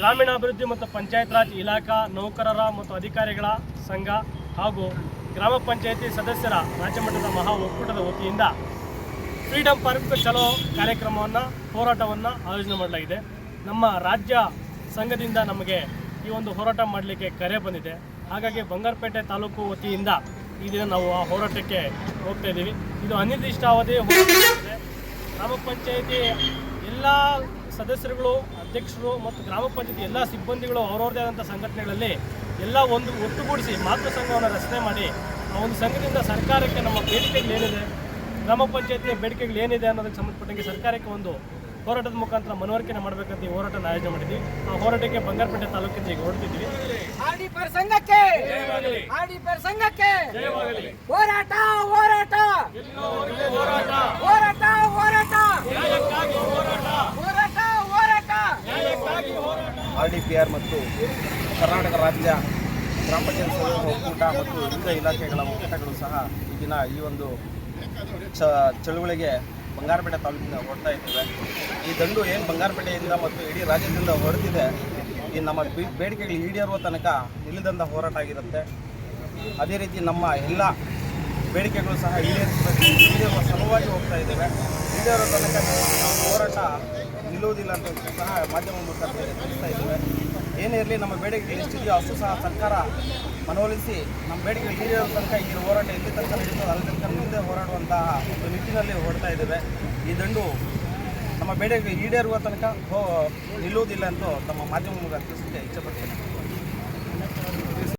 ಗ್ರಾಮೀಣಾಭಿವೃದ್ಧಿ ಮತ್ತು ಪಂಚಾಯತ್ ರಾಜ್ ಇಲಾಖಾ ನೌಕರರ ಮತ್ತು ಅಧಿಕಾರಿಗಳ ಸಂಘ ಹಾಗೂ ಗ್ರಾಮ ಪಂಚಾಯಿತಿ ಸದಸ್ಯರ ರಾಜ್ಯ ಮಟ್ಟದ ಮಹಾ ಒಕ್ಕೂಟದ ವತಿಯಿಂದ ಫ್ರೀಡಮ್ ಪಾರ್ಕ್ ಚಲೋ ಕಾರ್ಯಕ್ರಮವನ್ನು, ಹೋರಾಟವನ್ನು ಆಯೋಜನೆ ಮಾಡಲಾಗಿದೆ. ನಮ್ಮ ರಾಜ್ಯ ಸಂಘದಿಂದ ನಮಗೆ ಈ ಒಂದು ಹೋರಾಟ ಮಾಡಲಿಕ್ಕೆ ಕರೆ ಬಂದಿದೆ. ಹಾಗಾಗಿ ಬಂಗಾರಪೇಟೆ ತಾಲೂಕು ವತಿಯಿಂದ ಈ ದಿನ ನಾವು ಆ ಹೋರಾಟಕ್ಕೆ ಹೋಗ್ತಾ ಇದ್ದೀವಿ. ಇದು ಅನಿರ್ದಿಷ್ಟಾವಧಿ ಹೋರಾಟ ಗ್ರಾಮ ಪಂಚಾಯತಿ ಎಲ್ಲ ಸದಸ್ಯರುಗಳು, ಅಧ್ಯಕ್ಷರು ಮತ್ತು ಗ್ರಾಮ ಪಂಚಾಯತಿ ಎಲ್ಲ ಸಿಬ್ಬಂದಿಗಳು ಅವರವ್ರದೇ ಆದಂಥ ಸಂಘಟನೆಗಳಲ್ಲಿ ಎಲ್ಲ ಒಂದು ಒಟ್ಟುಗೂಡಿಸಿ ಮಾತೃ ಸಂಘವನ್ನು ರಚನೆ ಮಾಡಿ ಆ ಒಂದು ಸಂಘದಿಂದ ಸರ್ಕಾರಕ್ಕೆ ನಮ್ಮ ಬೇಡಿಕೆಗಳು ಏನಿದೆ, ಗ್ರಾಮ ಪಂಚಾಯತಿಯ ಬೇಡಿಕೆಗಳು ಏನಿದೆ ಅನ್ನೋದಕ್ಕೆ ಸಂಬಂಧಪಟ್ಟಂಗೆ ಸರ್ಕಾರಕ್ಕೆ ಒಂದು ಹೋರಾಟದ ಮುಖಾಂತರ ಮನವರಿಕೆ ಮಾಡಬೇಕಂತ ಈ ಹೋರಾಟನ ಆಯೋಜನೆ ಮಾಡಿದ್ವಿ. ಆ ಹೋರಾಟಕ್ಕೆ ಬಂಗಾರಪೇಟೆ ತಾಲೂಕಿಂದ ಈಗ ಹೊರಟಿದ್ವಿ ಆಡಿ ಪರ್ ಸಂಘಕ್ಕೆ ಆಡಿ ಪರ್ ಸಂಘಕ್ಕೆ ಹೋರಾಟ ಹೋರಾಟ. ಹೋರಾಟ. ಹೋರಾಟ ಹೋರಾಟ. ಹೋರಾಟ. ಆರ್ ಡಿ ಪಿ ಆರ್ ಮತ್ತು ಕರ್ನಾಟಕ ರಾಜ್ಯ ಗ್ರಾಮ ಪಂಚಾಯತ್ ಒಕ್ಕೂಟ ಮತ್ತು ವಿವಿಧ ಇಲಾಖೆಗಳ ಒಕ್ಕೂಟಗಳು ಸಹ ಈಗಿನ ಈ ಒಂದು ಚ ಚಳುವಳಿಗೆ ಬಂಗಾರಪೇಟೆ ತಾಲೂಕಿನ ಹೊರಡ್ತಾ ಇದ್ದೇವೆ. ಈ ದಂಡು ಏನು ಬಂಗಾರಪೇಟೆಯಿಂದ ಮತ್ತು ಇಡೀ ರಾಜ್ಯದಿಂದ ಹೊರಟಿದೆ, ಈ ನಮ್ಮ ಬೇಡಿಕೆಗಳು ಈಡೇರುವ ತನಕ ನಿಲ್ಲದಂಥ ಹೋರಾಟ ಆಗಿರುತ್ತೆ. ಅದೇ ರೀತಿ ನಮ್ಮ ಎಲ್ಲ ಬೇಡಿಕೆಗಳು ಸಹ ಈಡೇರಿಸಬೇಕು. ಈಡೇರುವ ಸಲುವಾಗಿ ಹೋಗ್ತಾ ಇದ್ದೇವೆ. ಈಡೇರುವ ತನಕ ಹೋರಾಟ ನಿಲ್ಲುವುದಿಲ್ಲ ಅಂತ ಸಹ ಮಾಧ್ಯಮ ಮೂಲಕ ತಿಳಿಸ್ತಾ ಇದ್ದೇವೆ. ಏನೇ ಇರಲಿ ನಮ್ಮ ಬೇಡಿಕೆಗಳು ಎಷ್ಟಿದೆಯೋ ಅಷ್ಟು ಸಹ ಸರ್ಕಾರ ಮನವೊಲಿಸಿ ನಮ್ಮ ಬೇಡಿಕೆ ಈಡೇರೋ ತನಕ ಈ ಹೋರಾಟ ಎಲ್ಲಿ ತನಕ ನಡೀತದೆ ಅಲ್ಲಿ ತನಕ ಮುಂದೆ ಹೋರಾಡುವಂತಹ ಒಂದು ನಿಟ್ಟಿನಲ್ಲಿ ಹೊರಡ್ತಾ ಇದ್ದೇವೆ. ಈ ದಂಡು ನಮ್ಮ ಬೇಡಿಕೆ ಈಡೇರುವ ತನಕ ನಿಲ್ಲುವುದಿಲ್ಲ ಎಂದು ನಮ್ಮ ಮಾಧ್ಯಮ ಮೂಲಕ ತಿಳಿಸಲಿಕ್ಕೆ ಇಚ್ಛೆಪಡ್ತೇನೆ